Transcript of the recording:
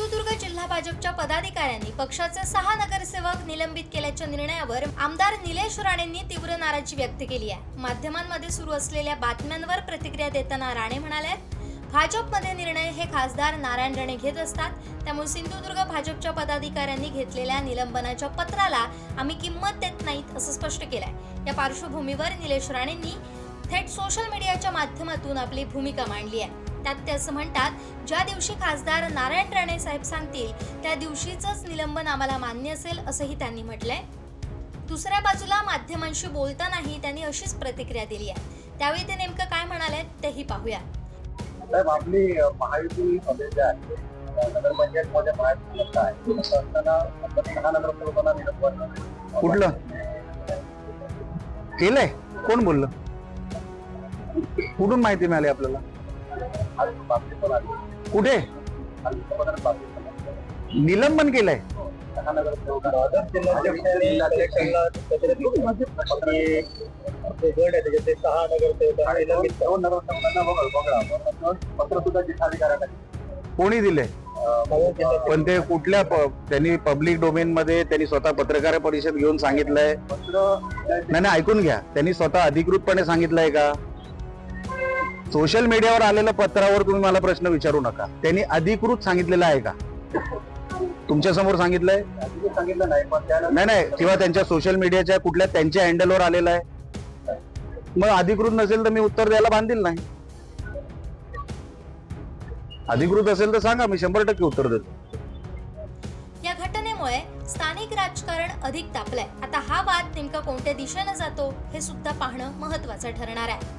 सिंधुदुर्ग जिल्हा भाजपच्या पदाधिकाऱ्यांनी पक्षाचे सहा नगरसेवक निलंबित केल्याच्या निर्णयावर आमदार निलेश राणेंनी तीव्र नाराजी व्यक्त केली आहे. माध्यमांमध्ये सुरू असलेल्या बातम्यांवर प्रतिक्रिया देताना राणे म्हणाले भाजपमध्ये निर्णय हे खासदार नारायण राणे घेत असतात. त्यामुळे सिंधुदुर्ग भाजपच्या पदाधिकाऱ्यांनी घेतलेल्या निलंबनाच्या पत्राला आम्ही किंमत देत नाहीत असं स्पष्ट केलंय. या पार्श्वभूमीवर निलेश राणेंनी थेट सोशल मीडियाच्या माध्यमातून आपली भूमिका मांडली आहे. त्यात ते असं म्हणतात ज्या दिवशी खासदार नारायण राणे साहेब सांगतील त्या दिवशीच निलंबन आम्हाला मान्य असेल असंही त्यांनी म्हटलंय. दुसऱ्या बाजूला माध्यमांशी बोलतानाही त्यांनी अशीच प्रतिक्रिया दिली आहे. त्यावेळी ते नेमकं काय म्हणाले तेही पाहूया. आपली जे आहे महायुती आहे असताना नगरसेवकांना निलंबन कुठलं? केलंय? कोण बोललं? कुठून माहिती मिळाली आपल्याला? कुठे? निलंबन केलंय. गट आहे त्याच्यात ते सहा नगरसेवक आणि दोन नगरसेवकांना बघा बघा पत्र सुद्धा जिल्हाधिकाऱ्यांना कोणी दिले पण ते कुठल्या त्यांनी पब्लिक डोमेन मध्ये त्यांनी स्वतः पत्रकार परिषद घेऊन सांगितलंय. नाही नाही ऐकून घ्या. त्यांनी स्वतः अधिकृतपणे सांगितलंय का? सोशल मीडियावर आलेल्या पत्रावर तुम्ही मला प्रश्न विचारू नका. त्यांनी अधिकृत सांगितलेलं आहे का? तुमच्यासमोर सांगितलंय? सांगितलं नाही नाही. नाही किंवा त्यांच्या सोशल मीडियाच्या कुठल्या त्यांच्या हँडलवर आलेला आहे? मग अधिकृत नसेल तर मी उत्तर द्यायला बांधील नाही. अधिकृत असेल तर सांगा मी शंभर टक्के उत्तर देतो. या घटनेमुळे स्थानिक राजकारण अधिक तापलंय. आता हा वाद नेमका कोणत्या दिशेनं जातो हे सुद्धा पाहणं महत्वाचं ठरणार आहे.